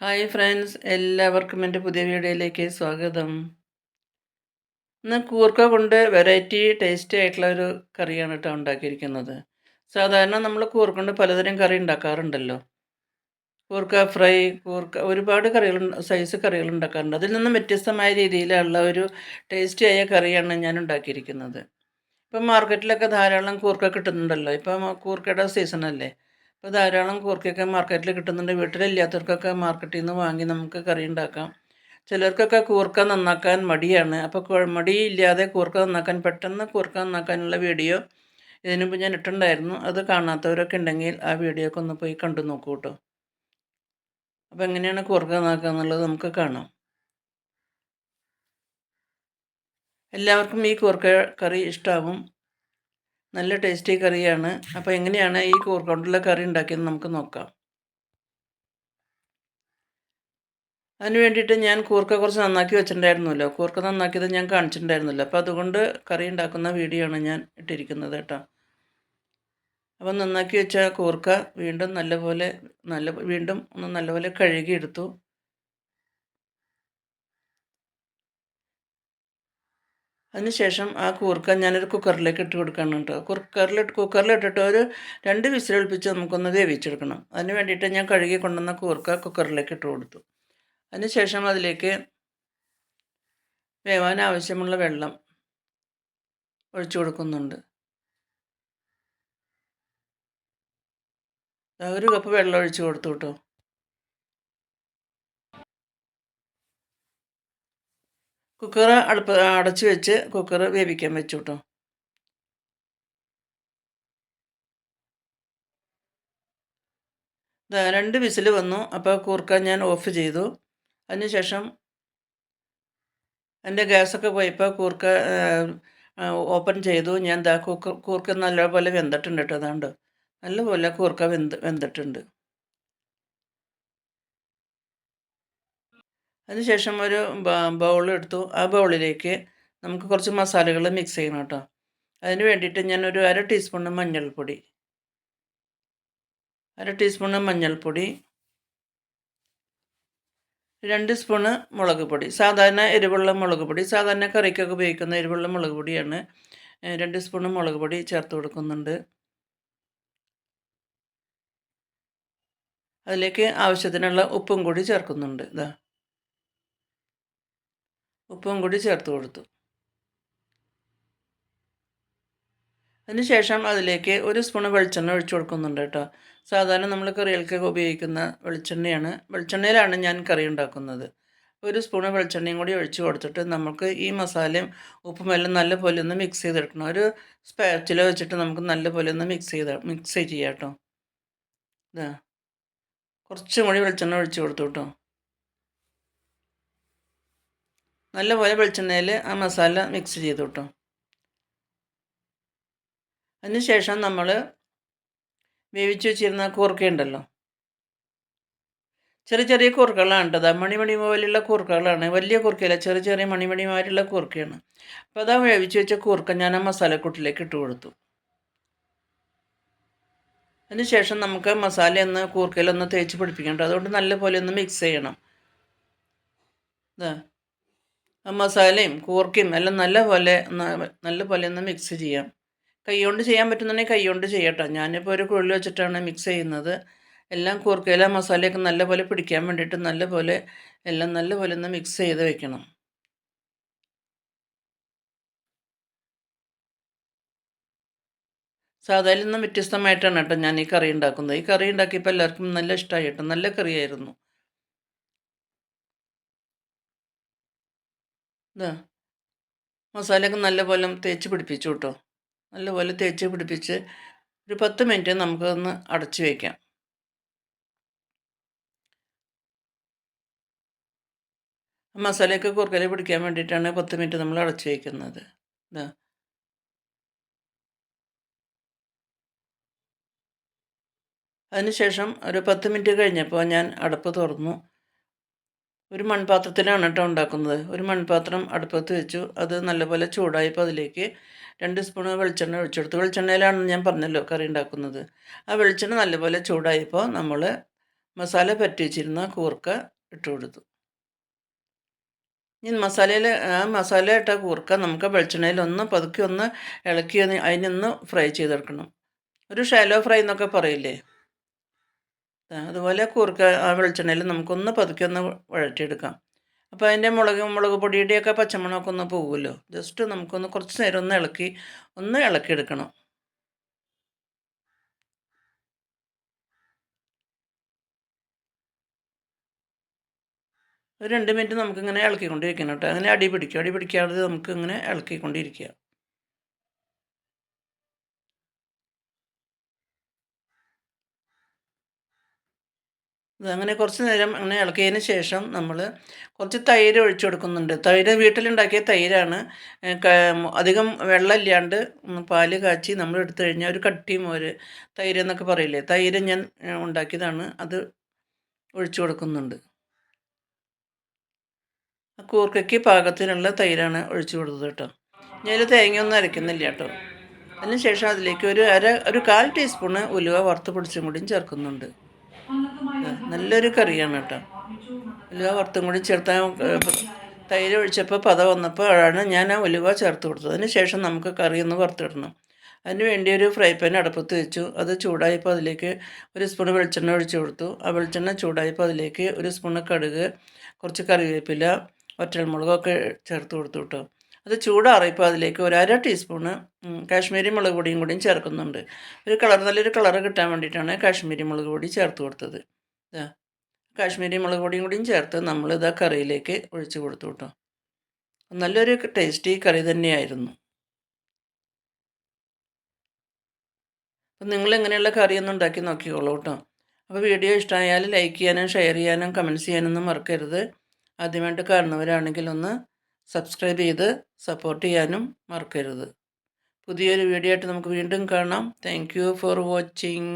Hi friends എല്ലാവർക്കും എന്റെ പുതിയ വീഡിയോയിലേക്ക് സ്വാഗതം. ഇന്ന് കൂർക്ക കൊണ്ട് വെറൈറ്റി ടേസ്റ്റി ആയിട്ടുള്ള ഒരു കറിയാണ് കേട്ടോ ഉണ്ടാക്കിയിരിക്കുന്നത്. സാധാരണ നമ്മൾ കൂർക്ക കൊണ്ട് പലതരം കറി ഉണ്ടാക്കാറുണ്ടല്ലോ. കൂർക്ക ഫ്രൈ കൂർക്ക ഒരുപാട് കറികൾ സൈസ് കറികൾ ഉണ്ടാക്കാറുണ്ട്. അതിൽ നിന്നും വ്യത്യസ്തമായ രീതിയിലുള്ള ഒരു ടേസ്റ്റി ആയ കറിയാണ് ഞാൻ ഉണ്ടാക്കിയിരിക്കുന്നത്. ഇപ്പം മാർക്കറ്റിലൊക്കെ ധാരാളം കൂർക്ക കിട്ടുന്നുണ്ടല്ലോ. ഇപ്പം കൂർക്കയുടെ സീസണല്ലേ ഇപ്പോൾ ധാരാളം കൂർക്കയൊക്കെ മാർക്കറ്റിൽ കിട്ടുന്നുണ്ട്. വീട്ടിലില്ലാത്തവർക്കൊക്കെ മാർക്കറ്റിൽ നിന്ന് വാങ്ങി നമുക്ക് കറി ഉണ്ടാക്കാം. ചിലർക്കൊക്കെ കൂർക്ക നന്നാക്കാൻ മടിയാണ്. അപ്പോൾ മടിയില്ലാതെ കൂർക്ക നന്നാക്കാൻ പെട്ടെന്ന് കൂർക്ക നന്നാക്കാനുള്ള വീഡിയോ ഇതിനു മുമ്പ് ഞാൻ ഇട്ടുണ്ടായിരുന്നു അത് കാണാത്തവരൊക്കെ ഉണ്ടെങ്കിൽ ആ വീഡിയോ ഒക്കെ ഒന്ന് പോയി കണ്ടു നോക്കൂ കേട്ടോ അപ്പോൾ എങ്ങനെയാണ് കൂർക്ക നന്നാക്കുക എന്നുള്ളത് നമുക്ക് കാണാം. എല്ലാവർക്കും ഈ കൂർക്ക കറി ഇഷ്ടമാവും നല്ല ടേസ്റ്റി കറിയാണ്. അപ്പോൾ എങ്ങനെയാണ് ഈ കൂർക്കൊണ്ടുള്ള കറി ഉണ്ടാക്കിയത് നമുക്ക് നോക്കാം. അതിനു വേണ്ടിയിട്ട് ഞാൻ കൂർക്ക കുറച്ച് നന്നാക്കി വെച്ചിട്ടുണ്ടായിരുന്നല്ലോ. കൂർക്ക നന്നാക്കിയത് ഞാൻ കാണിച്ചിട്ടുണ്ടായിരുന്നല്ലോ. അപ്പോൾ അതുകൊണ്ട് കറി ഉണ്ടാക്കുന്ന വീഡിയോ ആണ് ഞാൻ ഇട്ടിരിക്കുന്നത് കേട്ടോ. അപ്പോൾ നന്നാക്കി വെച്ച കൂർക്ക വീണ്ടും നല്ലപോലെ നല്ല വീണ്ടും ഒന്ന് നല്ലപോലെ കഴുകിയെടുത്തു. അതിനുശേഷം ആ കൂർക്ക ഞാനൊരു കുക്കറിലേക്ക് ഇട്ട് കൊടുക്കണം കേട്ടോ. കുക്കറിൽ കുക്കറിലിട്ടിട്ട് ഒരു രണ്ട് വിസിലൊളിപ്പിച്ച് നമുക്കൊന്ന് വേവിച്ചെടുക്കണം. അതിന് വേണ്ടിയിട്ട് ഞാൻ കഴുകി കൊണ്ടുവന്ന കൂർക്ക കുക്കറിലേക്ക് ഇട്ട് കൊടുത്തു. അതിനുശേഷം അതിലേക്ക് വേവാൻ ആവശ്യമുള്ള വെള്ളം ഒഴിച്ചു കൊടുക്കുന്നുണ്ട്. ഒരു കപ്പ് വെള്ളം ഒഴിച്ചു കൊടുത്തു കേട്ടോ. കുക്കർ അടുപ്പ് അടച്ച് വെച്ച് കുക്കർ വേവിക്കാൻ വെച്ചു കേട്ടോ രണ്ട് വിസിൽ വന്നു. അപ്പോൾ കൂർക്ക ഞാൻ ഓഫ് ചെയ്തു. അതിനുശേഷം എന്റെ ഗ്യാസൊക്കെ പോയപ്പോൾ കൂർക്ക ഓപ്പൺ ചെയ്തു. ഞാൻ ദാ കൂർക്ക കൂർക്ക നല്ലപോലെ വെന്തിട്ടുണ്ട് കേട്ടോ അതുകൊണ്ട് നല്ലപോലെ കൂർക്ക വെന്ത് വെന്തിട്ടുണ്ട്. അതിനുശേഷം ഒരു ബൗൾ എടുത്തു. ആ ബൗളിലേക്ക് നമുക്ക് കുറച്ച് മസാലകൾ മിക്സ് ചെയ്യണം കേട്ടോ. അതിന് വേണ്ടിയിട്ട് ഞാൻ ഒരു അര ടീസ്പൂണ് മഞ്ഞൾപ്പൊടി. അര ടീസ്പൂണ് മഞ്ഞൾപ്പൊടി. രണ്ട് സ്പൂണ് മുളക് പൊടി. സാധാരണ എരിവുള്ള മുളക് പൊടി. സാധാരണ കറിക്കൊക്കെ ഉപയോഗിക്കുന്ന എരിവുള്ള മുളക് പൊടിയാണ്. രണ്ട് സ്പൂണ് മുളക് പൊടി ചേർത്ത് കൊടുക്കുന്നുണ്ട്. അതിലേക്ക് ആവശ്യത്തിനുള്ള ഉപ്പും കൂടി ചേർക്കുന്നുണ്ട്. ഇതാ ഉപ്പും കൂടി ചേർത്ത് കൊടുത്തു. അതിനുശേഷം അതിലേക്ക് ഒരു സ്പൂൺ വെളിച്ചെണ്ണ ഒഴിച്ചു കൊടുക്കുന്നുണ്ട് കേട്ടോ. സാധാരണ നമ്മൾ കറികൾക്കൊക്കെ ഉപയോഗിക്കുന്ന വെളിച്ചെണ്ണയാണ്. വെളിച്ചെണ്ണയിലാണ് ഞാൻ കറി ഉണ്ടാക്കുന്നത്. ഒരു സ്പൂണ് വെളിച്ചെണ്ണയും കൂടി ഒഴിച്ച് കൊടുത്തിട്ട് നമുക്ക് ഈ മസാലയും ഉപ്പും എല്ലാം നല്ല പോലെ ഒന്ന് മിക്സ് ചെയ്തെടുക്കണം. ഒരു സ്പാച്ചില വെച്ചിട്ട് നമുക്ക് നല്ല പോലെ ഒന്ന് മിക്സ് ചെയ്ത് മിക്സ് ചെയ്യാം കേട്ടോ. ഇതാ. കുറച്ചും കൂടി വെളിച്ചെണ്ണ ഒഴിച്ച് കൊടുത്തു കേട്ടോ. നല്ലപോലെ വെളിച്ചെണ്ണയിൽ ആ മസാല മിക്സ് ചെയ്തു കിട്ടും അതിനുശേഷം നമ്മൾ വേവിച്ച് വെച്ചിരുന്ന കൂർക്കയുണ്ടല്ലോ. ചെറിയ ചെറിയ കൂർക്കകളാണ് കേട്ടോ. മണിമണി പോലെയുള്ള കൂർക്കകളാണ്. വലിയ കൂർക്കയല്ല ചെറിയ ചെറിയ മണിമണിമാരുള്ള കൂർക്കയാണ്. അപ്പോൾ അതാ വേവിച്ച് വെച്ച കൂർക്ക ഞാൻ ആ മസാലക്കൂട്ടിലേക്ക് ഇട്ട് കൊടുത്തു. അതിനുശേഷം നമുക്ക് മസാല ഒന്ന് കൂർക്കയിലൊന്ന് തേച്ച് പിടിപ്പിക്കണം അതുകൊണ്ട് നല്ലപോലെ ഒന്ന് മിക്സ് ചെയ്യണം. ഇതാ മസാലയും കൂർക്കയും എല്ലാം നല്ലപോലെ നല്ലപോലെ ഒന്ന് മിക്സ് ചെയ്യാം. കൈകൊണ്ട് ചെയ്യാൻ പറ്റുന്നുണ്ടെങ്കിൽ കൈകൊണ്ട് ചെയ്യട്ടോ. ഞാനിപ്പോൾ ഒരു കുഴൽ വെച്ചിട്ടാണ് മിക്സ് ചെയ്യുന്നത്. എല്ലാം കൂർക്കയില മസാലയൊക്കെ നല്ലപോലെ പിടിക്കാൻ വേണ്ടിയിട്ട് നല്ലപോലെ എല്ലാം നല്ലപോലെ ഒന്ന് മിക്സ് ചെയ്ത് വെക്കണം. സാധാരണ നിന്നും വ്യത്യസ്തമായിട്ടാണ് കേട്ടോ ഞാൻ ഈ കറി ഉണ്ടാക്കുന്നത്. ഈ കറി ഉണ്ടാക്കിയപ്പോൾ എല്ലാവർക്കും നല്ല ഇഷ്ടമായി കേട്ടോ. നല്ല കറിയായിരുന്നു. ഇതാ മസാലയൊക്കെ നല്ലപോലെ തേച്ച് പിടിപ്പിച്ചു കേട്ടോ. നല്ലപോലെ തേച്ച് പിടിപ്പിച്ച് ഒരു പത്ത് മിനിറ്റ് നമുക്കൊന്ന് അടച്ചു വയ്ക്കാം മസാലയൊക്കെ കുറുക്കൽ പിടിക്കാൻ വേണ്ടിയിട്ടാണ് പത്ത് മിനിറ്റ് നമ്മൾ അടച്ചു വയ്ക്കുന്നത് ഇതാ അതിനുശേഷം ഒരു പത്ത് മിനിറ്റ് കഴിഞ്ഞപ്പോൾ ഞാൻ അടപ്പ് തുറന്നു. ഒരു മൺപാത്രത്തിലാണ് കേട്ടോ ഉണ്ടാക്കുന്നത്. ഒരു മൺപാത്രം അടുപ്പത്ത് വെച്ചു. അത് നല്ലപോലെ ചൂടായപ്പോൾ അതിലേക്ക് രണ്ട് സ്പൂൺ വെളിച്ചെണ്ണ ഒഴിച്ചെടുത്തു വെളിച്ചെണ്ണയിലാണ് ഞാൻ പറഞ്ഞല്ലോ കറി ഉണ്ടാക്കുന്നത്. ആ വെളിച്ചെണ്ണ നല്ലപോലെ ചൂടായപ്പോൾ നമ്മൾ മസാല പറ്റി വെച്ചിരുന്ന കൂർക്ക ഇട്ട് കൊടുത്തു. ഇനി മസാലയിൽ ആ മസാല ഇട്ട കൂർക്ക നമുക്ക് വെളിച്ചെണ്ണയിൽ ഒന്ന് പതുക്കി ഒന്ന് ഇളക്കി അതിനൊന്ന് ഫ്രൈ ചെയ്തെടുക്കണം. ഒരു ഷാലോ ഫ്രൈ എന്നൊക്കെ പറയില്ലേ? അതുപോലെ കൂർക്ക ആ വെളിച്ചെണ്ണയിൽ നമുക്കൊന്ന് പതുക്കി ഒന്ന് വഴറ്റിയെടുക്കാം. അപ്പോൾ അതിന്റെ മുളക് മുളക് പൊടിയുടെയൊക്കെ പച്ചമുളകൊക്കെ ഒന്ന് പോകുമല്ലോ ജസ്റ്റ് നമുക്കൊന്ന് കുറച്ച് നേരം ഒന്ന് ഇളക്കി ഒന്ന് ഇളക്കിയെടുക്കണം. ഒരു രണ്ട് മിനിറ്റ് നമുക്കിങ്ങനെ ഇളക്കിക്കൊണ്ടിരിക്കണം കേട്ടോ. അങ്ങനെ അടി പിടിക്കും. അടി പിടിക്കാതെ നമുക്കിങ്ങനെ ഇളക്കിക്കൊണ്ടിരിക്കുക. അങ്ങനെ കുറച്ച് നേരം അങ്ങനെ ഇളക്കിയതിന് ശേഷം നമ്മൾ കുറച്ച് തൈര് ഒഴിച്ചു കൊടുക്കുന്നുണ്ട്. തൈര് വീട്ടിലുണ്ടാക്കിയ തൈരാണ്. അധികം വെള്ളമില്ലാണ്ട് പാൽ കാച്ചി നമ്മൾ എടുത്തു കഴിഞ്ഞാൽ ഒരു കട്ടിയും മോര് തൈര് എന്നൊക്കെ പറയില്ലേ? തൈര് ഞാൻ ഉണ്ടാക്കിയതാണ്. അത് ഒഴിച്ചു കൊടുക്കുന്നുണ്ട്. കൂർക്കയ്ക്ക് പാകത്തിനുള്ള തൈരാണ് ഒഴിച്ചു കൊടുത്തത് കേട്ടോ. ഞാൻ തേങ്ങയൊന്നും അരയ്ക്കുന്നില്ല കേട്ടോ. അതിന് ശേഷം അതിലേക്ക് ഒരു അര ഒരു കാൽ ടീസ്പൂണ് ഉലുവ വറുത്ത് പൊടിച്ചും കൂടിയും ചേർക്കുന്നുണ്ട്. നല്ലൊരു കറിയാണ് കേട്ടോ. ഉലുവ വറുത്തും കൂടി ചേർത്ത തൈര് ഒഴിച്ചപ്പോൾ പത വന്നപ്പോൾ ആണ് ഞാൻ ആ ഉലുവ ചേർത്ത് കൊടുത്തത്. അതിന് ശേഷം നമുക്ക് കറി ഒന്ന് വറുത്തിടണം. അതിന് വേണ്ടി ഒരു ഫ്രൈ പാൻ അടുപ്പത്ത് വെച്ചു. അത് ചൂടായപ്പോൾ അതിലേക്ക് ഒരു സ്പൂൺ വെളിച്ചെണ്ണ ഒഴിച്ചു കൊടുത്തു. ആ വെളിച്ചെണ്ണ ചൂടായപ്പോൾ അതിലേക്ക് ഒരു സ്പൂണ് കടുക് കുറച്ച് കറിവേപ്പില ഒറ്റൽമുളകൊക്കെ ചേർത്ത് കൊടുത്തു കേട്ടോ. അത് ചൂടാറിയപ്പോൾ അതിലേക്ക് ഒരു അര ടീസ്പൂണ് കാശ്മീരി മുളക് പൊടിയും കൂടിയും ചേർക്കുന്നുണ്ട്. ഒരു കളർ നല്ലൊരു കളർ കിട്ടാൻ വേണ്ടിയിട്ടാണ് കാശ്മീരി മുളക് പൊടി ചേർത്ത് കൊടുത്തത്. കാശ്മീരി മുളക് പൊടിയും കൂടിയും ചേർത്ത് നമ്മൾ ഇതാ കറിയിലേക്ക് ഒഴിച്ച് കൊടുത്തു കേട്ടോ. നല്ലൊരു ടേസ്റ്റി കറി തന്നെയായിരുന്നു. അപ്പം നിങ്ങൾ ഇങ്ങനെയുള്ള കറിയൊന്നും ഉണ്ടാക്കി നോക്കിക്കോളൂ കേട്ടോ. അപ്പോൾ വീഡിയോ ഇഷ്ടമായാൽ ലൈക്ക് ചെയ്യാനും ഷെയർ ചെയ്യാനും കമന്റ്സ് ചെയ്യാനൊന്നും മറക്കരുത്. ആദ്യമായിട്ട് കാണുന്നവരാണെങ്കിൽ ഒന്ന് സബ്സ്ക്രൈബ് ചെയ്ത് സപ്പോർട്ട് ചെയ്യാനും മറക്കരുത്. പുതിയൊരു വീഡിയോ ആയിട്ട് നമുക്ക് വീണ്ടും കാണാം. Thank you for watching